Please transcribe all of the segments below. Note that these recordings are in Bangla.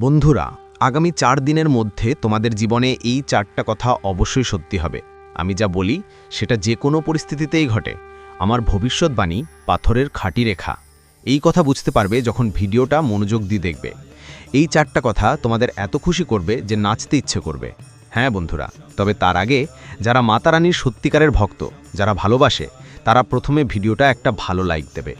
বন্ধুরা, আগামী চার দিনের মধ্যে তোমাদের জীবনে এই চারটা কথা অবশ্যই সত্যি হবে। আমি যা বলি, সেটা যে কোনো পরিস্থিতিতেই ঘটে। আমার ভবিষ্যৎবাণী পাথরের খাঁটি রেখা। এই কথা বুঝতে পারবে যখন ভিডিওটা মনোযোগ দিয়ে দেখবে। এই চারটা কথা তোমাদের এত খুশি করবে যে নাচতে ইচ্ছে করবে। হ্যাঁ বন্ধুরা, তবে তার আগে যারা মাতারানীর সত্যিকারের ভক্ত, যারা ভালোবাসে, তারা প্রথমে ভিডিওটা একটা ভালো লাইক দেবে।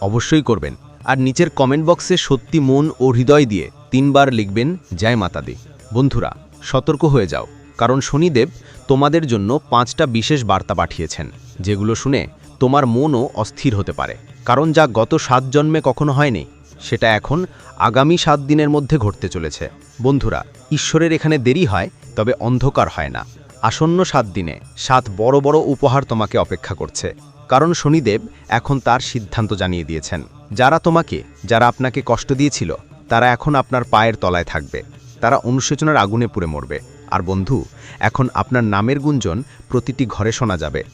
অবশ্যই করবেন। আর নিচের কমেন্ট বক্সে সত্যি মন ও হৃদয় দিয়ে তিনবার লিখবেন, জয় মাতা দি বন্ধুরা, সতর্ক হয়ে যাও, কারণ শনিদেব তোমাদের জন্য পাঁচটা বিশেষ বার্তা পাঠিয়েছেন, যেগুলো শুনে তোমার মনও অস্থির হতে পারে। কারণ যা গত সাত জন্মে কখনো হয়নি, সেটা এখন আগামী সাত দিনের মধ্যে ঘটতে চলেছে। বন্ধুরা, ঈশ্বরের এখানে দেরি হয়, তবে অন্ধকার হয় না। আসন্ন সাত দিনে সাত বড় বড় উপহার তোমাকে অপেক্ষা করছে, কারণ শনিদেব এখন তার সিদ্ধান্ত জানিয়ে দিয়েছেন। যারা তোমাকে, যারা আপনাকে কষ্ট দিয়েছিল, তারা এখন আপনার পায়ের তলায় থাকবে। তারা অনুশোচনার আগুনে পুড়ে মরবে। আর বন্ধু, এখন আপনার নামের গুঞ্জন প্রতিটি ঘরে শোনা যাবে।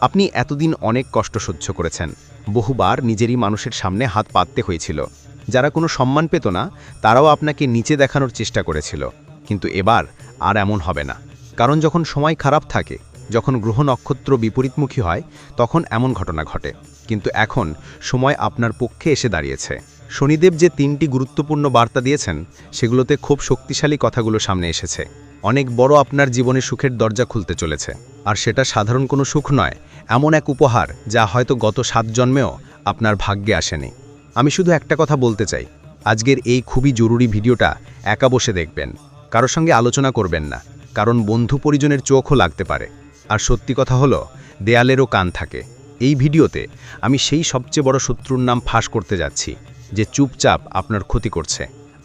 আপনি এতদিন অনেক কষ্ট সহ্য করেছেন। বহুবার নিজেরই মানুষের সামনে হাত পাততে হয়েছিল। যারা কোনো সম্মান পেত না, তারাও আপনাকে নিচে দেখানোর চেষ্টা করেছিল। কিন্তু এবার আর এমন হবে না। কারণ যখন সময় খারাপ থাকে যখন গ্রহ নক্ষত্র বিপরীতমুখী হয়, তখন এমন ঘটনা ঘটে। কিন্তু এখন সময় আপনার পক্ষে এসে দাঁড়িয়েছে। শনিদেব যে তিনটি গুরুত্বপূর্ণ বার্তা দিয়েছেন, সেগুলোতে খুব শক্তিশালী কথাগুলো সামনে এসেছে। অনেক বড় আপনার জীবনে সুখের দরজা খুলতে চলেছে। আর সেটা সাধারণ কোনো সুখ নয়, এমন এক উপহার যা হয়তো গত সাত জন্মেও আপনার ভাগ্যে আসেনি। আমি শুধু একটা কথা বলতে চাই। আজকের এই খুবই জরুরি ভিডিওটা একা বসে দেখবেন। কারোর সঙ্গে আলোচনা করবেন না। কারণ বন্ধু পরিজনের চোখও লাগতে পারে। আর সত্যি কথা হলো, দেয়ালেরও কান থাকে। এই ভিডিওতে আমি সেই সবচেয়ে বড় শত্রুর নাম ফাঁস করতে যাচ্ছি, যে চুপচাপ আপনার ক্ষতি করছে,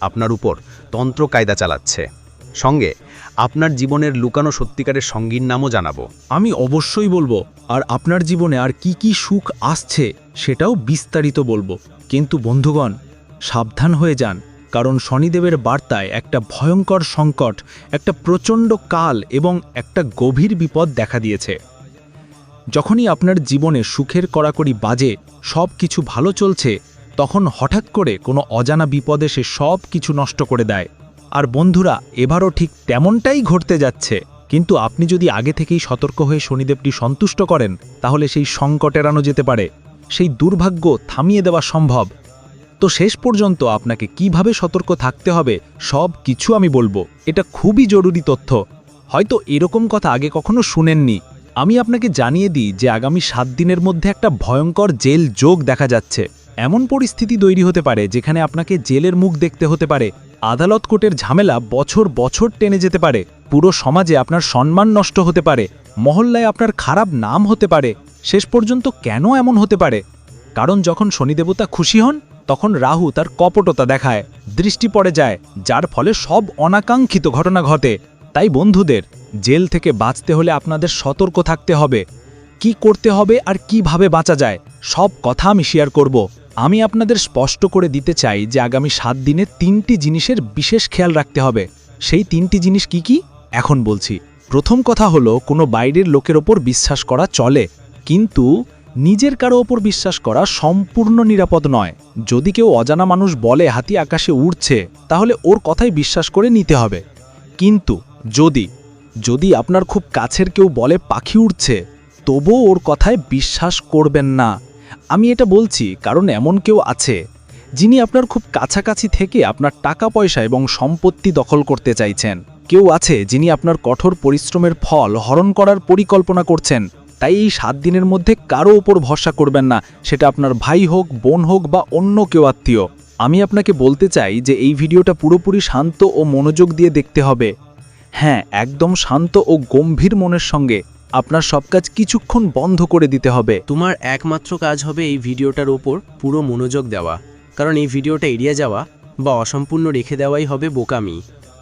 আপনার উপর তন্ত্র কায়দা চালাচ্ছে। সঙ্গে আপনার জীবনের লুকানো সত্যিকারের সঙ্গীর নামও জানাব। আমি অবশ্যই বলব, আর আপনার জীবনে আর কি কি সুখ আসছে সেটাও বিস্তারিত বলব। কিন্তু বন্ধুগণ, সাবধান হয়ে যান। কারণ শনিদেবের বার্তায় একটা ভয়ঙ্কর সংকট, একটা প্রচণ্ড কাল এবং একটা গভীর বিপদ দেখা দিয়েছে। যখনই আপনার জীবনে সুখের কড়াকড়ি বাজে সব কিছু ভালো চলছে, তখন হঠাৎ করে কোনো অজানা বিপদ এসে সব কিছু নষ্ট করে দেয়। আর বন্ধুরা, এবারও ঠিক তেমনটাই ঘটতে যাচ্ছে। কিন্তু আপনি যদি আগে থেকেই সতর্ক হয়ে শনিদেবটি সন্তুষ্ট করেন, তাহলে সেই সংকট এড়ানো যেতে পারে। সেই দুর্ভাগ্য থামিয়ে দেওয়া সম্ভব। তো শেষ পর্যন্ত আপনাকে কীভাবে সতর্ক থাকতে হবে, সব কিছু আমি বলব। এটা খুবই জরুরি তথ্য। হয়তো এরকম কথা আগে কখনো শুনেননি। আমি আপনাকে জানিয়ে দিই যে আগামী সাত দিনের মধ্যে একটা ভয়ঙ্কর জেল যোগ দেখা যাচ্ছে। এমন পরিস্থিতি তৈরি হতে পারে যেখানে আপনাকে জেলের মুখ দেখতে হতে পারে। আদালত কোর্টের ঝামেলা বছর বছর টেনে যেতে পারে। পুরো সমাজে আপনার সম্মান নষ্ট হতে পারে। মহল্লায় আপনার খারাপ নাম হতে পারে। শেষ পর্যন্ত কেন এমন হতে পারে? কারণ যখন শনিদেবতা খুশি হন তখন রাহু তার কপটতা দেখায়। দৃষ্টি পড়ে যায়, যার ফলে সব অনাকাঙ্ক্ষিত ঘটনা ঘটে। তাই বন্ধুদের, জেল থেকে বাঁচতে হলে আপনাদের সতর্ক থাকতে হবে। কি করতে হবে আর কীভাবে বাঁচা যায়, সব কথা আমি শেয়ার করব। আমি আপনাদের স্পষ্ট করে দিতে চাই যে আগামী সাত দিনে তিনটি জিনিসের বিশেষ খেয়াল রাখতে হবে। সেই তিনটি জিনিস কি কি? এখন বলছি। প্রথম কথা হলো, কোনো বাইরের লোকের ওপর বিশ্বাস করা চলে। কিন্তু নিজের কারও ওপর বিশ্বাস করা সম্পূর্ণ নিরাপদ নয়। যদি কেউ অজানা মানুষ বলে হাতি আকাশে উড়ছে, তাহলে ওর কথাই বিশ্বাস করে নিতে হবে। কিন্তু যদি যদি আপনার খুব কাছের কেউ বলে পাখি উড়ছে, তবুও ওর কথায় বিশ্বাস করবেন না। আমি এটা বলছি কারণ এমন কেউ আছে, যিনি আপনার খুব কাছাকাছি থেকে আপনার টাকা, পয়সা এবং সম্পত্তি দখল করতে চাইছেন। কেউ আছে যিনি আপনার কঠোর পরিশ্রমের ফল হরণ করার পরিকল্পনা করছেন তাই এই সাত দিনের মধ্যে কারও ওপর ভরসা করবেন না। সেটা আপনার ভাই হোক, বোন হোক বা অন্য কেউ আত্মীয়। আমি আপনাকে বলতে চাই যে এই ভিডিওটা পুরোপুরি শান্ত ও মনোযোগ দিয়ে দেখতে হবে। হ্যাঁ একদম শান্ত ও গম্ভীর মনের সঙ্গে আপনার সব কাজ কিছুক্ষণ বন্ধ করে দিতে হবে। তোমার একমাত্র কাজ হবে এই ভিডিওটার ওপর পুরো মনোযোগ দেওয়া। কারণ এই ভিডিওটা এড়িয়ে যাওয়া বা অসম্পূর্ণ রেখে দেওয়াই হবে বোকামি।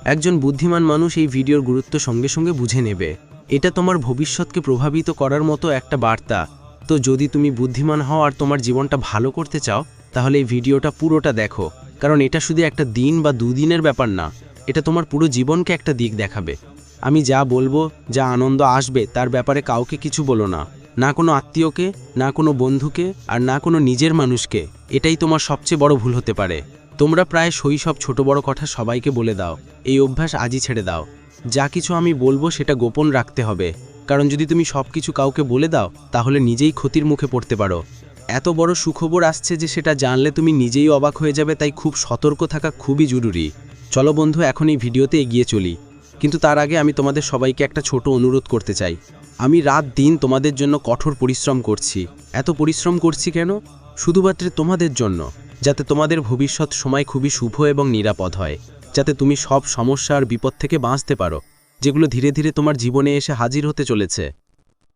একজন বুদ্ধিমান মানুষ এই ভিডিওর গুরুত্ব সঙ্গে সঙ্গে বুঝে নেবে। এটা তোমার ভবিষ্যৎকে প্রভাবিত করার মতো একটা বার্তা। তো যদি তুমি বুদ্ধিমান হও আর তোমার জীবনটা ভালো করতে চাও, তাহলে এই ভিডিওটা পুরোটা দেখো। কারণ এটা শুধু একটা দিন বা দুদিনের ব্যাপার না, এটা তোমার পুরো জীবনকে একটা দিক দেখাবে। আমি যা বলব, যা আনন্দ আসবে, তার ব্যাপারে কাউকে কিছু বলো না। না কোনো আত্মীয়কে, না কোনো বন্ধুকে, আর না কোনো নিজের মানুষকে। এটাই তোমার সবচেয়ে বড় ভুল হতে পারে। তোমরা প্রায় শৈশব ছোট বড় কথা সবাইকে বলে দাও। এই অভ্যাস আজই ছেড়ে দাও। যা কিছু আমি বলব সেটা গোপন রাখতে হবে। কারণ যদি তুমি সব কিছু কাউকে বলে দাও, তাহলে নিজেই ক্ষতির মুখে পড়তে পারো। এত বড় সুখবর আসছে যে সেটা জানলে তুমি নিজেই অবাক হয়ে যাবে, তাই খুব সতর্ক থাকা খুবই জরুরি। চলো বন্ধু, এখন এই ভিডিওতে এগিয়ে চলি। কিন্তু তার আগে আমি তোমাদের সবাইকে একটা ছোট অনুরোধ করতে চাই। আমি রাত দিন তোমাদের জন্য কঠোর পরিশ্রম করছি। এত পরিশ্রম করছি কেন? শুধুমাত্র তোমাদের জন্য, যাতে তোমাদের ভবিষ্যৎ সময় খুবই শুভ এবং নিরাপদ হয়। যাতে তুমি সব সমস্যা আর বিপদ থেকে বাঁচতে পারো, যেগুলো ধীরে ধীরে তোমার জীবনে এসে হাজির হতে চলেছে।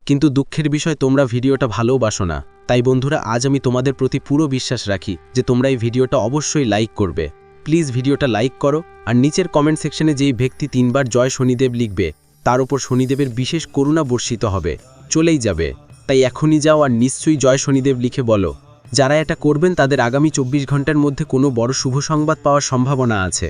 কিন্তু দুঃখের বিষয়, তোমরা ভিডিওটা ভালোবাসো না। তাই বন্ধুরা, আজ আমি তোমাদের প্রতি পুরো বিশ্বাস রাখি যে তোমরা এই ভিডিওটা অবশ্যই লাইক করবে। প্লিজ ভিডিওটা লাইক করো আর নিচের কমেন্ট সেকশনে যেই ব্যক্তি তিনবার জয় শনিদেব লিখবে, তার উপর শনিদেবের বিশেষ করুণা বর্ষিত হবে। চলেই যাবে। তাই এখনই যাও আর নিশ্চয়ই জয় শনিদেব লিখে বলো। যারা এটা করবেন, তাদের আগামী চব্বিশ ঘণ্টার মধ্যে কোনো বড় শুভ সংবাদ পাওয়ার সম্ভাবনা আছে।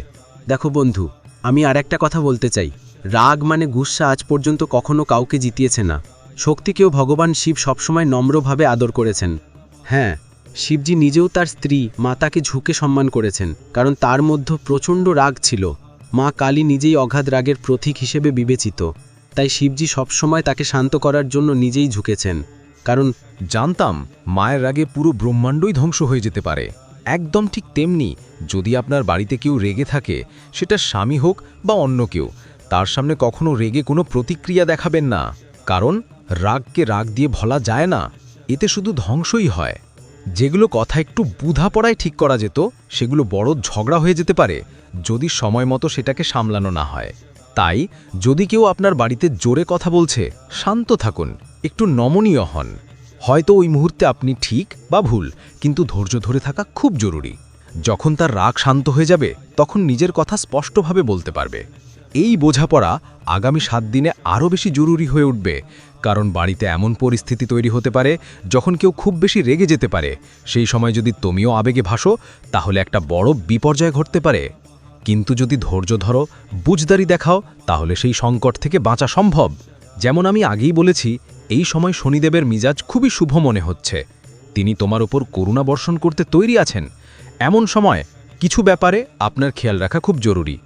দেখো বন্ধু, আমি আর একটা কথা বলতে চাই। রাগ মানে গুসা আজ পর্যন্ত কখনো কাউকে জিতিয়েছে না। শক্তিকেও ভগবান শিব সবসময় নম্রভাবে আদর করেছেন। হ্যাঁ শিবজি নিজেও তার স্ত্রী, মাতাকে ঝুঁকে সম্মান করেছেন, কারণ তার মধ্যে প্রচণ্ড রাগ ছিল। মা কালী নিজেই অগাধ রাগের প্রতীক হিসেবে বিবেচিত। তাই শিবজি সবসময় তাকে শান্ত করার জন্য নিজেই ঝুঁকেছেন। কারণ জানতাম, মায়ের রাগে পুরো ব্রহ্মাণ্ডই ধ্বংস হয়ে যেতে পারে। একদম ঠিক তেমনি, যদি আপনার বাড়িতে কেউ রেগে থাকে, সেটা স্বামী হোক বা অন্য কেউ, তার সামনে কখনো রেগে কোনো প্রতিক্রিয়া দেখাবেন না। কারণ, রাগকে রাগ দিয়ে ভলা যায় না, এতে শুধু ধ্বংসই হয়। যেগুলো কথা একটু বুধা পড়ায় ঠিক করা যেত, সেগুলো বড় ঝগড়া হয়ে যেতে পারে, যদি সময় মতো সেটাকে সামলানো না হয়। তাই, যদি কেউ আপনার বাড়িতে জোরে কথা বলছে, শান্ত থাকুন, একটু নমনীয় হন। হয়তো ওই মুহূর্তে আপনি ঠিক বা ভুল, কিন্তু ধৈর্য ধরে থাকা খুব জরুরি। যখন তার রাগ শান্ত হয়ে যাবে, তখন নিজের কথা স্পষ্টভাবে বলতে পারবে। এই বোঝাপড়া আগামী সাত দিনে আরও বেশি জরুরি হয়ে উঠবে, কারণ বাড়িতে এমন পরিস্থিতি তৈরি হতে পারে, যখন কেউ খুব বেশি রেগে যেতে পারে। সেই সময় যদি তুমিও আবেগে ভাসো, তাহলে একটা বড় বিপর্যয় ঘটতে পারে। কিন্তু যদি ধৈর্য ধরো, বুঝদারি দেখাও, তাহলে সেই সংকট থেকে বাঁচা সম্ভব। যেমন আমি আগেই বলেছি এই সময় শনিদেবের মিজাজ খুবই শুভ মনে হচ্ছে। তিনি তোমার ওপর করুণা বর্ষণ করতে তৈরি আছেন। এমন সময় কিছু ব্যাপারে আপনার খেয়াল রাখা খুব জরুরি।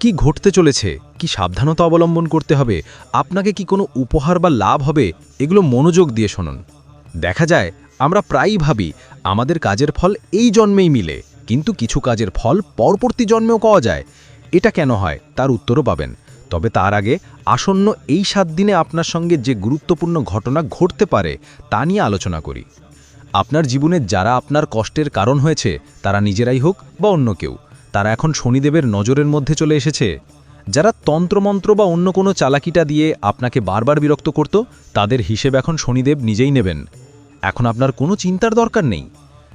কি ঘটতে চলেছে? কি সাবধানতা অবলম্বন করতে হবে? আপনাকে কি কোনো উপহার বা লাভ হবে? এগুলো মনোযোগ দিয়ে শুনুন। দেখা যায়, আমরা প্রায়ই ভাবি, আমাদের কাজের ফল এই জন্মেই মিলে, কিন্তু কিছু কাজের ফল পরবর্তী জন্মেও পাওয়া যায়। এটা কেন হয়? তার উত্তরও পাবেন। তবে তার আগে আসন্ন এই সাত দিনে আপনার সঙ্গে যে গুরুত্বপূর্ণ ঘটনা ঘটতে পারে তা নিয়ে আলোচনা করি। আপনার জীবনে যারা আপনার কষ্টের কারণ হয়েছে, তারা নিজেরাই হোক বা অন্য কেউ, তারা এখন শনিদেবের নজরের মধ্যে চলে এসেছে। যারা তন্ত্রমন্ত্র বা অন্য কোনো চালাকিটা দিয়ে আপনাকে বারবার বিরক্ত করত, তাদের হিসেব এখন শনিদেব নিজেই নেবেন। এখন আপনার কোনো চিন্তার দরকার নেই।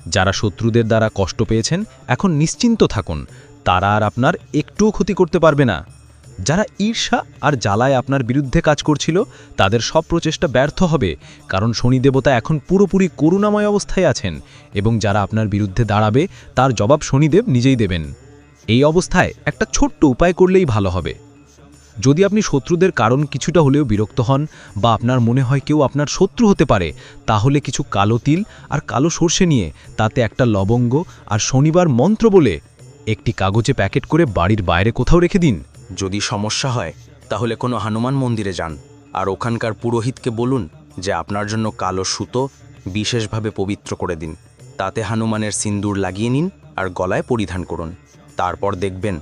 যারা শত্রুদের দ্বারা কষ্ট পেয়েছেন, এখন নিশ্চিন্ত থাকুন। তারা আর আপনার একটুও ক্ষতি করতে পারবে না। যারা ঈর্ষা আর জ্বালায় আপনার বিরুদ্ধে কাজ করছিল, তাদের সব প্রচেষ্টা ব্যর্থ হবে, কারণ শনি দেবতা এখন পুরোপুরি করুণাময় অবস্থায় আছেন এবং যারা আপনার বিরুদ্ধে দাঁড়াবে, তার জবাব শনিদেব নিজেই দেবেন। এই অবস্থায় একটা ছোট্ট উপায় করলেই ভালো হবে। যদি আপনি শত্রুদের কারণ কিছুটা হলেও বিরক্ত হন বা আপনার মনে হয় কেউ আপনার শত্রু হতে পারে, তাহলে কিছু কালো তিল আর কালো সর্ষে নিয়ে তাতে একটা লবঙ্গ আর শনিবার মন্ত্র বলে একটি কাগজে প্যাকেট করে বাড়ির বাইরে কোথাও রেখে দিন। যদি সমস্যা হয়, তাহলে কোনো হনুমান মন্দিরে যান। আর ওখানকার পুরোহিতকে বলুন যে আপনার জন্য কালো সুতো বিশেষভাবে পবিত্র করে দিন। তাতে হনুমানের সিন্দুর লাগিয়ে নিন আর গলায় পরিধান করুন। তারপর দেখবেন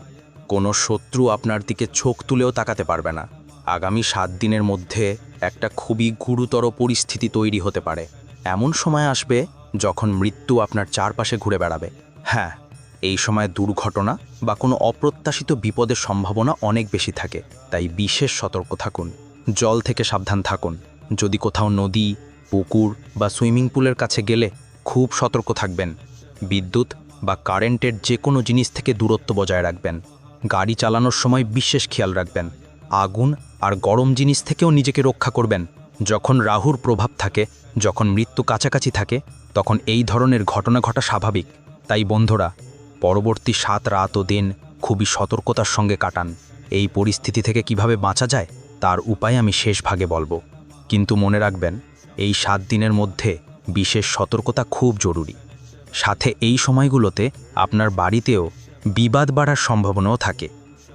কোনো শত্রু আপনার দিকে চোখ তুলেও তাকাতে পারবে না। আগামী সাত দিনের মধ্যে একটা খুবই গুরুতর পরিস্থিতি তৈরি হতে পারে। এমন সময় আসবে যখন মৃত্যু আপনার চারপাশে ঘুরে বেড়াবে। হ্যাঁ এই সময় দুর্ঘটনা বা কোনো অপ্রত্যাশিত বিপদের সম্ভাবনা অনেক বেশি থাকে, তাই বিশেষ সতর্ক থাকুন। জল থেকে সাবধান থাকুন। যদি কোথাও নদী, পুকুর বা সুইমিং পুলের কাছে গেলে খুব সতর্ক থাকবেন। বিদ্যুৎ বা কারেন্টের যে কোনো জিনিস থেকে দূরত্ব বজায় রাখবেন। গাড়ি চালানোর সময় বিশেষ খেয়াল রাখবেন। আগুন আর গরম জিনিস থেকেও নিজেকে রক্ষা করবেন। যখন রাহুর প্রভাব থাকে, যখন মৃত্যু কাছাকাছি থাকে, তখন এই ধরনের ঘটনা ঘটা স্বাভাবিক। তাই বন্ধুরা পরবর্তী সাত রাত ও দিন খুবই সতর্কতার সঙ্গে কাটান। এই পরিস্থিতি থেকে কীভাবে বাঁচা যায়, তার উপায় আমি শেষ ভাগে বলব। কিন্তু মনে রাখবেন, এই সাত দিনের মধ্যে বিশেষ সতর্কতা খুব জরুরি। সাথে এই সময়গুলোতে আপনার বাড়িতেও বিবাদ বাড়ার সম্ভাবনাও থাকে।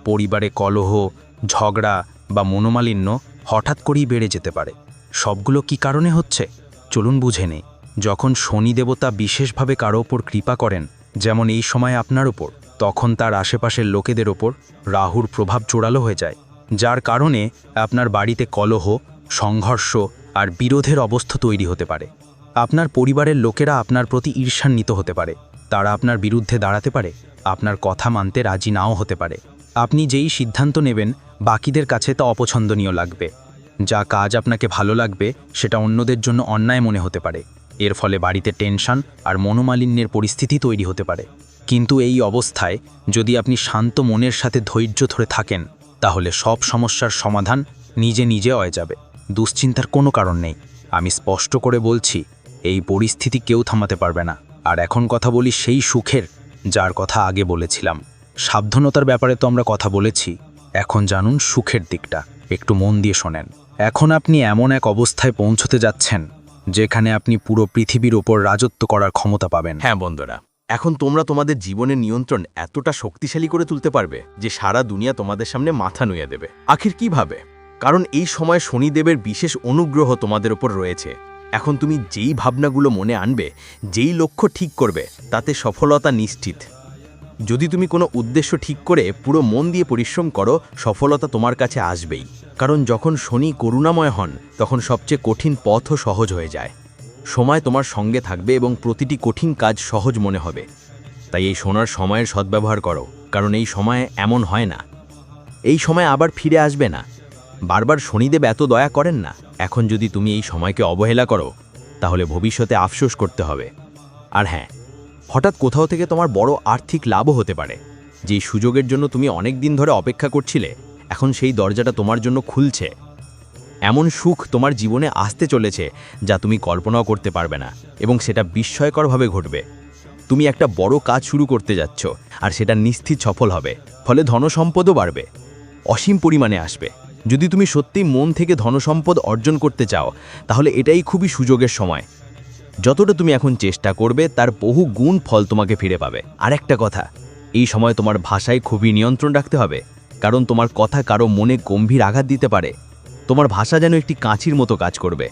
পরিবারে কলহ, ঝগড়া বা মনোমালিন্য হঠাৎ করেই বেড়ে যেতে পারে। সবগুলো কি কারণে হচ্ছে? চলুন বুঝে নেই। যখন শনি দেবতা বিশেষভাবে কারও ওপর কৃপা করেন যেমন এই সময় আপনার ওপর তখন তার আশেপাশের লোকেদের ওপর রাহুর প্রভাব জোরালো হয়ে যায়, যার কারণে আপনার বাড়িতে কলহ, সংঘর্ষ আর বিরোধের অবস্থা তৈরি হতে পারে। আপনার পরিবারের লোকেরা আপনার প্রতি ঈর্ষান্বিত হতে পারে, তারা আপনার বিরুদ্ধে দাঁড়াতে পারে, আপনার কথা মানতে রাজি নাও হতে পারে। আপনি যেই সিদ্ধান্ত নেবেন, বাকিদের কাছে তা অপছন্দনীয় লাগবে। যা কাজ আপনাকে ভালো লাগবে, সেটা অন্যদের জন্য অন্যায় মনে হতে পারে। এর ফলে বাড়িতে টেনশন আর মনোমালিন্যের পরিস্থিতি তৈরি হতে পারে। কিন্তু এই অবস্থায় যদি আপনি শান্ত মনের সাথে ধৈর্য ধরে থাকেন, তাহলে সব সমস্যার সমাধান নিজে নিজে হয়ে যাবে। দুশ্চিন্তার কোনো কারণ নেই। আমি স্পষ্ট করে বলছি, এই পরিস্থিতি কেউ থামাতে পারবে না। আর এখন কথা বলি সেই সুখের, যার কথা আগে বলেছিলাম। সাবধানতার ব্যাপারে তো আমরা কথা বলেছি। এখন জানুন সুখের দিকটা। একটু মন দিয়ে শোনেন। এখন আপনি এমন এক অবস্থায় পৌঁছতে যাচ্ছেন যেখানে আপনি পুরো পৃথিবীর ওপর রাজত্ব করার ক্ষমতা পাবেন। হ্যাঁ বন্ধুরা। এখন তোমরা তোমাদের জীবনের নিয়ন্ত্রণ এতটা শক্তিশালী করে তুলতে পারবে যে সারা দুনিয়া তোমাদের সামনে মাথা নুয়ে দেবে। আখির কীভাবে কারণ এই সময় শনিদেবের বিশেষ অনুগ্রহ তোমাদের ওপর রয়েছে। এখন তুমি যেই ভাবনাগুলো মনে আনবে, যেই লক্ষ্য ঠিক করবে, তাতে সফলতা নিশ্চিত। যদি তুমি কোনো উদ্দেশ্য ঠিক করে পুরো মন দিয়ে পরিশ্রম করো, সফলতা তোমার কাছে আসবেই। কারণ যখন শনি করুণাময় হন, তখন সবচেয়ে কঠিন পথও সহজ হয়ে যায়। সময় তোমার সঙ্গে থাকবে এবং প্রতিটি কঠিন কাজ সহজ মনে হবে। তাই এই সোনার সময়ের সদ্ব্যবহার করো, কারণ এই সময়ে এমন হয় না। এই সময় আবার ফিরে আসবে না। বারবার শনিদেব এত দয়া করেন না। এখন যদি তুমি এই সময়কে অবহেলা করো, তাহলে ভবিষ্যতে আফসোস করতে হবে। আর হ্যাঁ হঠাৎ কোথাও থেকে তোমার বড় আর্থিক লাভও হতে পারে। যেই সুযোগের জন্য তুমি অনেক দিন ধরে অপেক্ষা করছিলে, এখন সেই দরজাটা তোমার জন্য খুলছে। এমন সুখ তোমার জীবনে আসতে চলেছে, যা তুমি কল্পনাও করতে পারবে না, এবং সেটা বিস্ময়করভাবে ঘটবে। তুমি একটা বড় কাজ শুরু করতে যাচ্ছ, আর সেটা নিশ্চিত সফল হবে, ফলে ধনসম্পদও বাড়বে, অসীম পরিমাণে আসবে। যদি তুমি সত্যিই মন থেকে ধনসম্পদ অর্জন করতে চাও, তাহলে এটাই খুবই সুযোগের সময়। যতটা তুমি এখন চেষ্টা করবে, তার বহু গুণ ফল তোমাকে ফিরে পাবে। আর একটা কথা, এই সময় তোমার ভাষায় খুবই নিয়ন্ত্রণ রাখতে হবে, কারণ তোমার কথা কারও মনে গম্ভীর আঘাত দিতে পারে। তোমার ভাষা যেন একটি কাঁচির মতো কাজ করবে,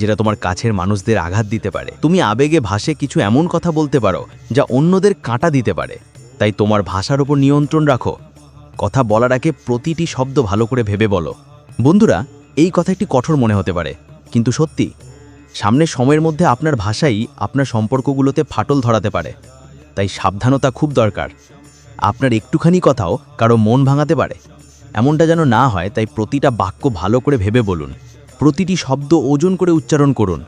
যেটা তোমার কাছের মানুষদের আঘাত দিতে পারে। তুমি আবেগে ভাষে কিছু এমন কথা বলতে পারো, যা অন্যদের কাঁটা দিতে পারে। তাই তোমার ভাষার ওপর নিয়ন্ত্রণ রাখো। কথা বলার আগে প্রতিটি শব্দ ভালো করে ভেবে বলো। বন্ধুরা, এই কথা একটি কঠোর মনে হতে পারে, কিন্তু সত্যি সামনের সময়ের মধ্যে আপনার ভাষাই আপনার সম্পর্কগুলোতে ফাটল ধরাতে পারে। তাই সাবধানতা খুব দরকার। আপনার একটুখানি কথাও কারও মন ভাঙাতে পারে। এমনটা যেন না হয়, তাই প্রতিটা বাক্য ভালো করে ভেবে বলুন। প্রতিটি শব্দ ওজন করে উচ্চারণ করুন।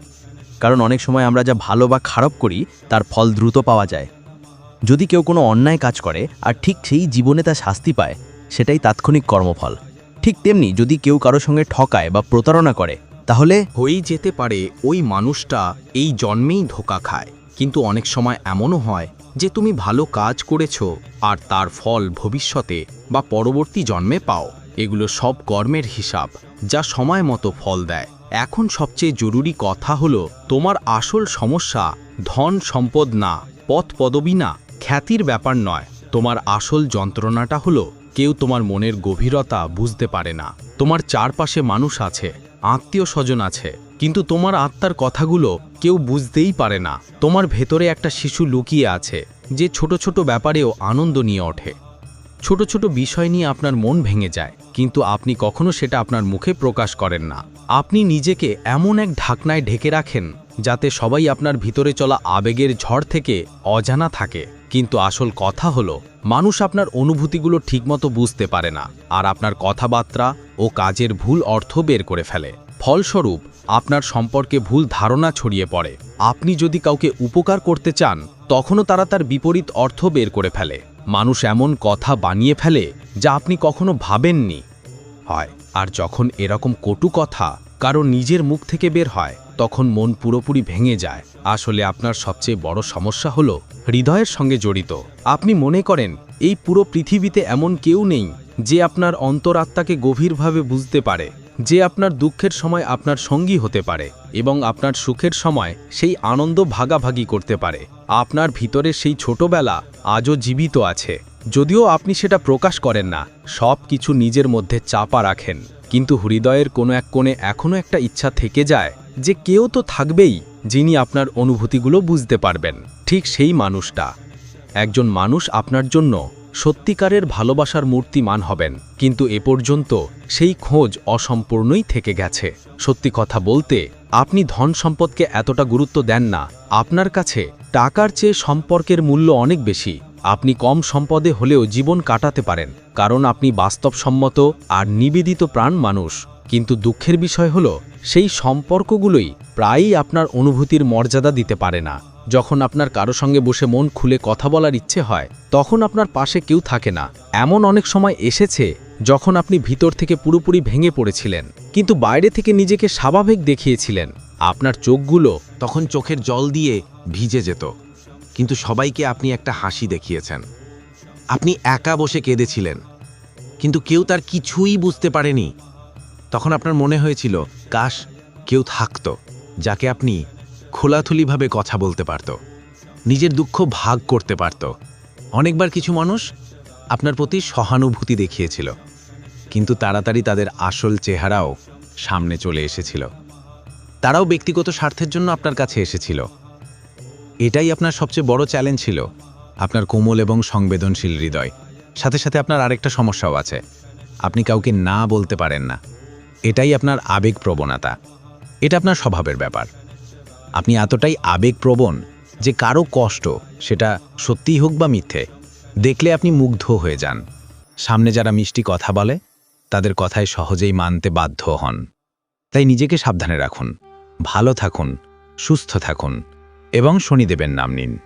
কারণ অনেক সময় আমরা যা ভালো বা খারাপ করি, তার ফল দ্রুত পাওয়া যায়। যদি কেউ কোনো অন্যায় কাজ করে, আর ঠিক সেই জীবনে তা শাস্তি পায়, সেটাই তাৎক্ষণিক কর্মফল। ঠিক তেমনি যদি কেউ কারও সঙ্গে ঠকায় বা প্রতারণা করে তাহলে? হয়েই যেতে পারে ওই মানুষটা এই জন্মেই ধোকা খায়। কিন্তু অনেক সময় এমনও হয় যে তুমি ভালো কাজ করেছ আর তার ফল ভবিষ্যতে বা পরবর্তী জন্মে পাও। এগুলো সব কর্মের হিসাব যা সময় মতো ফল দেয়। এখন সবচেয়ে জরুরি কথা হলো, তোমার আসল সমস্যা ধন সম্পদ না, পথ পদবী না, খ্যাতির ব্যাপার নয়। তোমার আসল যন্ত্রণাটা হলো, কেউ তোমার মনের গভীরতা বুঝতে পারে না। তোমার চারপাশে মানুষ আছে আত্মীয় স্বজন আছে, কিন্তু তোমার আত্মার কথাগুলো কেউ বুঝতেই পারে না। তোমার ভেতরে একটা শিশু লুকিয়ে আছে, যে ছোট ছোট ব্যাপারেও আনন্দ নিয়ে ওঠে। ছোট ছোট বিষয় নিয়ে আপনার মন ভেঙে যায়, কিন্তু আপনি কখনো সেটা আপনার মুখে প্রকাশ করেন না। আপনি নিজেকে এমন এক ঢাকনায় ঢেকে রাখেন, যাতে সবাই আপনার ভিতরে চলা আবেগের ঝড় থেকে অজানা থাকে। কিন্তু আসল কথা হলো, মানুষ আপনার অনুভূতিগুলো ঠিকমতো বুঝতে পারে না আর আপনার কথাবার্তা ও কাজের ভুল অর্থ বের করে ফেলে। ফলস্বরূপ, আপনার সম্পর্কে ভুল ধারণা ছড়িয়ে পড়ে। আপনি যদি কাউকে উপকার করতে চান, তখনও তারা তার বিপরীত অর্থ বের করে ফেলে। মানুষ এমন কথা বানিয়ে ফেলে যা আপনি কখনো ভাবেননি। হয়, আর যখন এরকম কটু কথা কারও নিজের মুখ থেকে বের হয়, তখন মন পুরোপুরি ভেঙে যায়। আসলে আপনার সবচেয়ে বড় সমস্যা হলো হৃদয়ের সঙ্গে জড়িত। আপনি মনে করেন, এই পুরো পৃথিবীতে এমন কেউ নেই যে আপনার অন্তরাত্মাকে গভীরভাবে বুঝতে পারে, যে আপনার দুঃখের সময় আপনার সঙ্গী হতে পারে এবং আপনার সুখের সময় সেই আনন্দ ভাগাভাগি করতে পারে। আপনার ভিতরে সেই ছোটবেলা আজও জীবিত আছে। যদিও আপনি সেটা প্রকাশ করেন না, সব কিছু নিজের মধ্যে চাপা রাখেন। কিন্তু হৃদয়ের কোনো এক কোণে এখনও একটা ইচ্ছা থেকে যায় যে কেউ তো থাকবেই যিনি আপনার অনুভূতিগুলো বুঝতে পারবেন। ঠিক সেই মানুষটা। একজন মানুষ আপনার জন্য সত্যিকারের ভালোবাসার মূর্তিমান হবেন, কিন্তু এ পর্যন্ত সেই খোঁজ অসম্পূর্ণই থেকে গেছে। সত্যি কথা বলতে, আপনি ধন সম্পদকে এতটা গুরুত্ব দেন না। আপনার কাছে টাকার চেয়ে সম্পর্কের মূল্য অনেক বেশি। আপনি কম সম্পদে হলেও জীবন কাটাতে পারেন, কারণ আপনি বাস্তবসম্মত আর নিবেদিত প্রাণ মানুষ। কিন্তু দুঃখের বিষয় হল, সেই সম্পর্কগুলোই প্রায়ই আপনার অনুভূতির মর্যাদা দিতে পারে না। যখন আপনার কারও সঙ্গে বসে মন খুলে কথা বলার ইচ্ছে হয়, তখন আপনার পাশে কেউ থাকে না। এমন অনেক সময় এসেছে যখন আপনি ভিতর থেকে পুরোপুরি ভেঙে পড়েছিলেন, কিন্তু বাইরে থেকে নিজেকে স্বাভাবিক দেখিয়েছিলেন। আপনার চোখগুলো তখন চোখের জল দিয়ে ভিজে যেত, কিন্তু সবাইকে আপনি একটা হাসি দেখিয়েছেন। আপনি একা বসে কেঁদেছিলেন, কিন্তু কেউ তার কিছুই বুঝতে পারেনি। তখন আপনার মনে হয়েছিল, কাশ, কেউ থাকত, যাকে আপনি খোলাথুলিভাবে কথা বলতে পারত। নিজের দুঃখ ভাগ করতে পারত। অনেকবার কিছু মানুষ আপনার প্রতি সহানুভূতি দেখিয়েছিল, কিন্তু তাড়াতাড়ি তাদের আসল চেহারাও সামনে চলে এসেছিল। তারাও ব্যক্তিগত স্বার্থের জন্য আপনার কাছে এসেছিল। এটাই আপনার সবচেয়ে বড় চ্যালেঞ্জ ছিল, আপনার কোমল এবং সংবেদনশীল হৃদয়। সাথে সাথে আপনার আরেকটা সমস্যাও আছে, আপনি কাউকে না বলতে পারেন না। এটাই আপনার আবেগ প্রবণতা এটা আপনার স্বভাবের ব্যাপার। আপনি এতটাই আবেগপ্রবণ যে কারও কষ্ট সেটা সত্যিই হোক বা মিথ্যে, দেখলে আপনি মুগ্ধ হয়ে যান। সামনে যারা মিষ্টি কথা বলে, তাদের কথায় সহজেই মানতে বাধ্য হন। তাই নিজেকে সাবধানে রাখুন, ভালো থাকুন, সুস্থ থাকুন, এবং শনিদেবের নাম নিন।